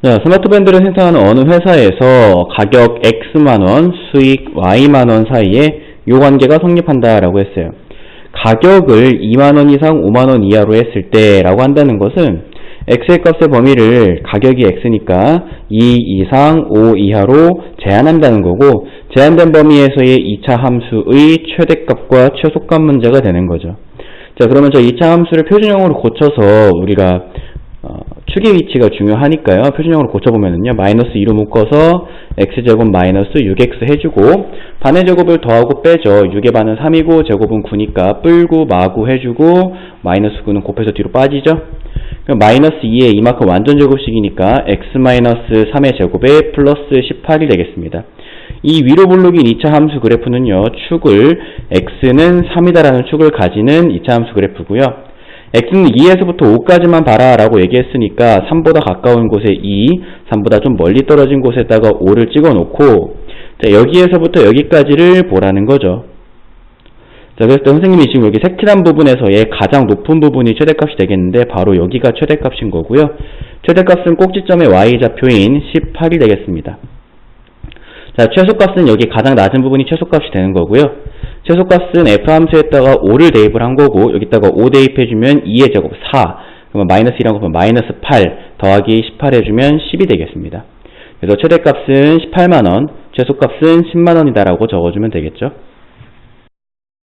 자, 스마트 밴드를 생산하는 어느 회사에서 가격 X만원, 수익 Y만원 사이에 요 관계가 성립한다라고 했어요. 가격을 2만원 이상 5만원 이하로 했을 때 라고 한다는 것은 X의 값의 범위를 가격이 X니까 2 이상 5 이하로 제한한다는 거고 제한된 범위에서의 2차 함수의 최대값과 최소값 문제가 되는 거죠. 자 그러면 저 2차 함수를 표준형으로 고쳐서 우리가 어, 축의 위치가 중요하니까요. 표준형으로 고쳐보면은요. 마이너스 2로 묶어서 x제곱 마이너스 6x 해주고 반의 제곱을 더하고 빼죠. 6의 반은 3이고 제곱은 9니까 뿔고 마구 해주고 마이너스 9는 곱해서 뒤로 빠지죠. 그럼 마이너스 2에 이만큼 완전 제곱식이니까 x 마이너스 3의 제곱에 플러스 18이 되겠습니다. 이 위로 블록인 2차 함수 그래프는요. 축을 x는 3이다라는 축을 가지는 2차 함수 그래프고요. X는 2에서부터 5까지만 봐라 라고 얘기했으니까 3보다 가까운 곳에 2, 3보다 좀 멀리 떨어진 곳에다가 5를 찍어 놓고 자, 여기에서부터 여기까지를 보라는 거죠. 자, 그래서 선생님이 지금 여기 색칠한 부분에서의 가장 높은 부분이 최대값이 되겠는데 바로 여기가 최대값인 거고요. 최대값은 꼭지점의 y좌표인 18이 되겠습니다. 자, 최소값은 여기 가장 낮은 부분이 최소값이 되는 거고요. 최소값은 f 함수에다가 5를 대입을 한 거고 여기다가 5 대입해주면 2의 제곱 4 그러면 마이너스 1한 곱하면 마이너스 8 더하기 18 해주면 10이 되겠습니다. 그래서 최대값은 18만원 최소값은 10만원이다 라고 적어주면 되겠죠.